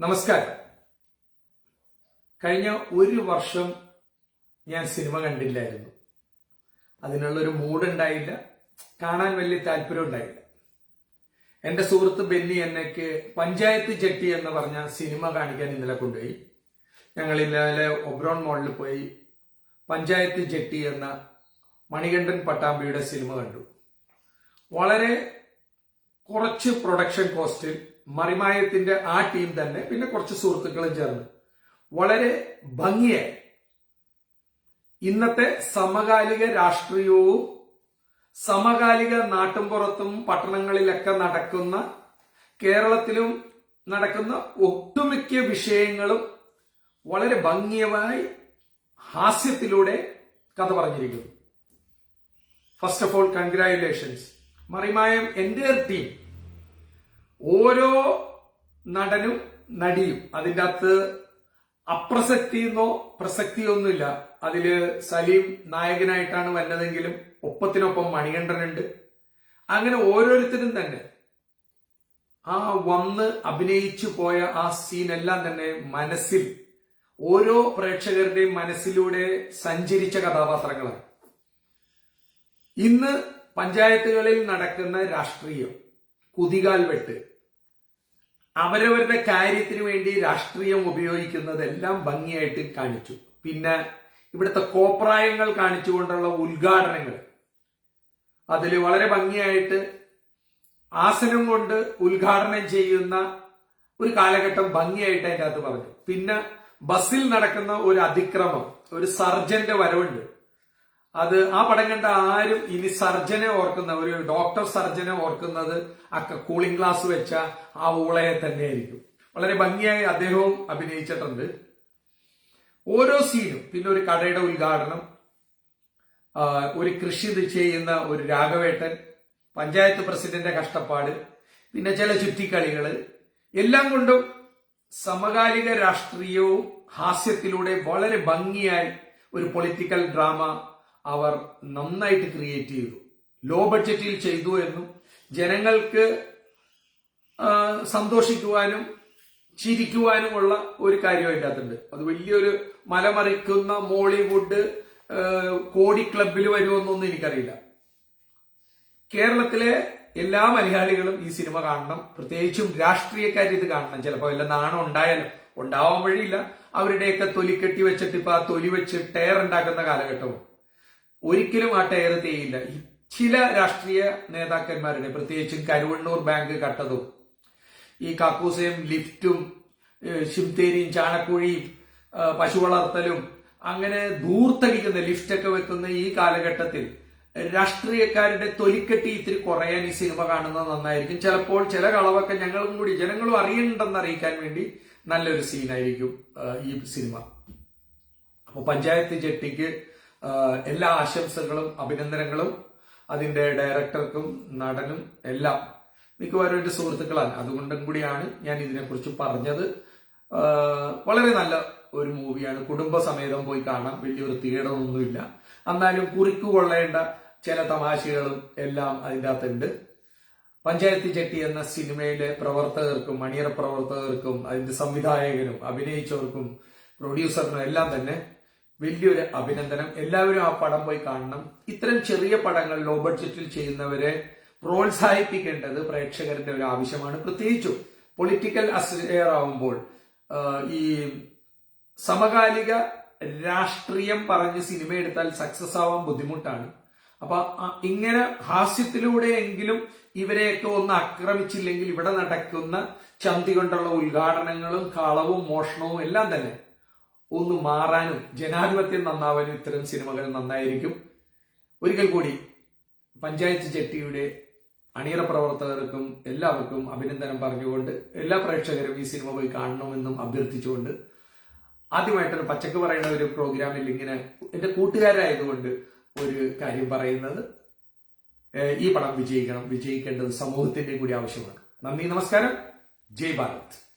നമസ്കാരം. കഴിഞ്ഞ ഒരു വർഷം ഞാൻ സിനിമ കണ്ടില്ലായിരുന്നു. അതിനുള്ളൊരു മൂഡ് ഉണ്ടായില്ല കാണാൻ വലിയ താല്പര്യം ഉണ്ടായില്ല. എന്റെ സുഹൃത്ത് ബെന്നി എന്നേക്ക് പഞ്ചായത്ത് ചെട്ടി എന്ന് പറഞ്ഞ സിനിമ കാണിക്കാൻ ഇന്നലെ കൊണ്ടുപോയി. ഞങ്ങൾ ഇന്നലെ ഒബ്രോൺ മോളിൽ പോയി പഞ്ചായത്ത് ചെട്ടി എന്ന മണികണ്ഠൻ പട്ടാമ്പിയുടെ സിനിമ കണ്ടു. വളരെ കുറച്ച് പ്രൊഡക്ഷൻ കോസ്റ്റിൽ മറിമായത്തിന്റെ ആ ടീം തന്നെ പിന്നെ കുറച്ച് സുഹൃത്തുക്കളും ചേർന്ന്. വളരെ ഭംഗിയായി. ഇന്നത്തെ സമകാലിക രാഷ്ട്രീയവും സമകാലിക നാട്ടുംപുറത്തും പട്ടണങ്ങളിലൊക്കെ നടക്കുന്ന കേരളത്തിലും നടക്കുന്ന ഒട്ടുമിക്ക വിഷയങ്ങളും വളരെ ഭംഗിയമായി ഹാസ്യത്തിലൂടെ കഥ പറഞ്ഞിരിക്കുന്നു. First of all congratulations Marimayam എന്റെ ടീം ഓരോ നടനും നടിയും. അതിന്റെ അകത്ത് അപ്രസക്തിയെന്നോ പ്രസക്തിയൊന്നുമില്ല. അതിൽ സലീം നായകനായിട്ടാണ് വന്നതെങ്കിലും ഒപ്പത്തിനൊപ്പം മണികണ്ഠനുണ്ട്. അങ്ങനെ ഓരോരുത്തരും തന്നെ ആ വന്ന് അഭിനയിച്ചു പോയ ആ സീനെല്ലാം തന്നെ മനസ്സിൽ ഓരോ പ്രേക്ഷകരുടെയും മനസ്സിലൂടെ സഞ്ചരിച്ച കഥാപാത്രങ്ങളാണ്. ഇന്ന് പഞ്ചായത്തുകളിൽ നടക്കുന്ന രാഷ്ട്രീയം കുതികാൽ വെട്ട്. അവരവരുടെ കാര്യത്തിന് വേണ്ടി രാഷ്ട്രീയം ഉപയോഗിക്കുന്നതെല്ലാം ഭംഗിയായിട്ട് കാണിച്ചു. പിന്നെ ഇവിടുത്തെ കോപ്രായങ്ങൾ കാണിച്ചുകൊണ്ടുള്ള ഉദ്ഘാടനങ്ങൾ. അതിൽ വളരെ ഭംഗിയായിട്ട് ആസനം കൊണ്ട് ഉദ്ഘാടനം ചെയ്യുന്ന ഒരു കാലഘട്ടം ഭംഗിയായിട്ട് അതിന്റെ അകത്ത് പറഞ്ഞു. പിന്നെ ബസ്സിൽ നടക്കുന്ന ഒരു അതിക്രമം ഒരു സർജന്റെ വരവുണ്ട്. അത് ആ പടം കണ്ട ആരും ഇനി സർജനെ ഓർക്കുന്ന ഒരു ഡോക്ടർ സർജനെ ഓർക്കുന്നത് ആ കൂളിംഗ് ഗ്ലാസ് വെച്ച ആ ഊളയെ തന്നെയായിരിക്കും. വളരെ ഭംഗിയായി അദ്ദേഹവും അഭിനയിച്ചിട്ടുണ്ട്. ഓരോ സീനും പിന്നെ ഒരു കടയുടെ ഉദ്ഘാടനം ഒരു കൃഷി ചെയ്യുന്ന ഒരു രാഘവേട്ടൻ പഞ്ചായത്ത് പ്രസിഡന്റിന്റെ കഷ്ടപ്പാട് പിന്നെ ചില ചുറ്റിക്കളികൾ. എല്ലാം കൊണ്ടും സമകാലിക രാഷ്ട്രീയവും ഹാസ്യത്തിലൂടെ വളരെ ഭംഗിയായി ഒരു പൊളിറ്റിക്കൽ ഡ്രാമ അവർ നന്നായിട്ട് ക്രിയേറ്റ് ചെയ്തു. ലോ ബഡ്ജറ്റിൽ ചെയ്തു എന്നും ജനങ്ങൾക്ക് സന്തോഷിക്കുവാനും ചിരിക്കുവാനുമുള്ള ഒരു കാര്യം അതിനകത്തുണ്ട്. അത് വലിയൊരു മലമറിക്കുന്ന മോളിവുഡ് കോടി ക്ലബിൽ വരുമെന്നൊന്നും എനിക്കറിയില്ല. കേരളത്തിലെ എല്ലാ മലയാളികളും ഈ സിനിമ കാണണം. പ്രത്യേകിച്ചും രാഷ്ട്രീയക്കാർ ഇത് കാണണം. ചിലപ്പോൾ വല്ല നാണം ഉണ്ടായാലും ഉണ്ടാവാൻ വഴിയില്ല. അവരുടെയൊക്കെ തൊലി കെട്ടി വെച്ചിട്ട് ഇപ്പൊ ആ തൊലി വെച്ച് ടയർ ഉണ്ടാക്കുന്ന കാലഘട്ടവും. ഒരിക്കലും ആ ടയർ തേയില്ല ചില രാഷ്ട്രീയ നേതാക്കന്മാരുടെ പ്രത്യേകിച്ചും കരുവണ്ണൂർ ബാങ്ക് കട്ടതും ഈ കാക്കൂസയും ലിഫ്റ്റും ശിംതേരിയും ചാണക്കുഴിയും പശു വളർത്തലും അങ്ങനെ ദൂർത്തടിക്കുന്ന ലിഫ്റ്റൊക്കെ വെക്കുന്ന ഈ കാലഘട്ടത്തിൽ രാഷ്ട്രീയക്കാരുടെ തൊലിക്കെട്ടി ഇത്തിരി കുറയാൻ ഈ സിനിമ കാണുന്നത് നന്നായിരിക്കും. ചിലപ്പോൾ ചില കളവൊക്കെ ഞങ്ങളും കൂടി ജനങ്ങളും അറിയണ്ടെന്ന് അറിയിക്കാൻ വേണ്ടി നല്ലൊരു സീനായിരിക്കും ഈ സിനിമ. അപ്പോൾ പഞ്ചായത്ത് ജെട്ടിക്ക് എല്ലാ ആശംസകളും അഭിനന്ദനങ്ങളും അതിന്റെ ഡയറക്ടർക്കും നടനും എല്ലാം മിക്കവാറും എന്റെ സുഹൃത്തുക്കളാണ്. അതുകൊണ്ടും കൂടിയാണ് ഞാൻ ഇതിനെക്കുറിച്ച് പറഞ്ഞത്. വളരെ നല്ല ഒരു മൂവിയാണ്. കുടുംബസമേതം പോയി കാണാം. വലിയൊരു വൃത്തികേടൊന്നുമില്ല എന്നാലും കുറിക്കുകൊള്ളേണ്ട ചില തമാശകളും എല്ലാം അതിന്റെ അകത്തുണ്ട്. പഞ്ചായത്ത് ചെട്ടി എന്ന സിനിമയിലെ പ്രവർത്തകർക്കും മണിയറ പ്രവർത്തകർക്കും അതിന്റെ സംവിധായകനും അഭിനയിച്ചവർക്കും പ്രൊഡ്യൂസറിനും എല്ലാം തന്നെ വലിയൊരു അഭിനന്ദനം. എല്ലാവരും ആ പടം പോയി കാണണം. ഇത്തരം ചെറിയ പടങ്ങൾ ലോ ബഡ്ജറ്റിൽ ചെയ്യുന്നവരെ പ്രോത്സാഹിപ്പിക്കേണ്ടത് പ്രേക്ഷകരുടെ ഒരു ആവശ്യമാണ്. പ്രത്യേകിച്ചും പൊളിറ്റിക്കൽ അസിയർ ആവുമ്പോൾ ഈ സമകാലിക രാഷ്ട്രീയം പറഞ്ഞ് സിനിമ എടുത്താൽ സക്സസ് ആവാൻ ബുദ്ധിമുട്ടാണ്. അപ്പൊ ഇങ്ങനെ ഇങ്ങനെ ഹാസ്യത്തിലൂടെയെങ്കിലും ഇവരെയൊക്കെ ഒന്ന് ആക്രമിച്ചില്ലെങ്കിൽ ഇവിടെ നടക്കുന്ന ചന്തി കൊണ്ടുള്ള ഉദ്ഘാടനങ്ങളും കളവും മോഷണവും എല്ലാം തന്നെ ഒന്ന് മാറാനും ജനാധിപത്യം നന്നാവാനും ഇത്തരം സിനിമകൾ നന്നായിരിക്കും. ഒരിക്കൽ കൂടി പഞ്ചായത്ത് ജെട്ടിയുടെ അണിയറ പ്രവർത്തകർക്കും എല്ലാവർക്കും അഭിനന്ദനം പറഞ്ഞുകൊണ്ട് എല്ലാ പ്രേക്ഷകരും ഈ സിനിമ പോയി കാണണമെന്നും അഭ്യർത്ഥിച്ചുകൊണ്ട് ആദ്യമായിട്ടൊരു പച്ചക്ക് പറയുന്ന ഒരു പ്രോഗ്രാമിൽ ഇങ്ങനെ എന്റെ കൂട്ടുകാരായതുകൊണ്ട് ഒരു കാര്യം പറയുന്നത്. ഈ പടം വിജയിക്കണം. വിജയിക്കേണ്ടത് സമൂഹത്തിന്റെ കൂടി ആവശ്യമാണ്. നന്ദി നമസ്കാരം. ജയ് ഭാരത്.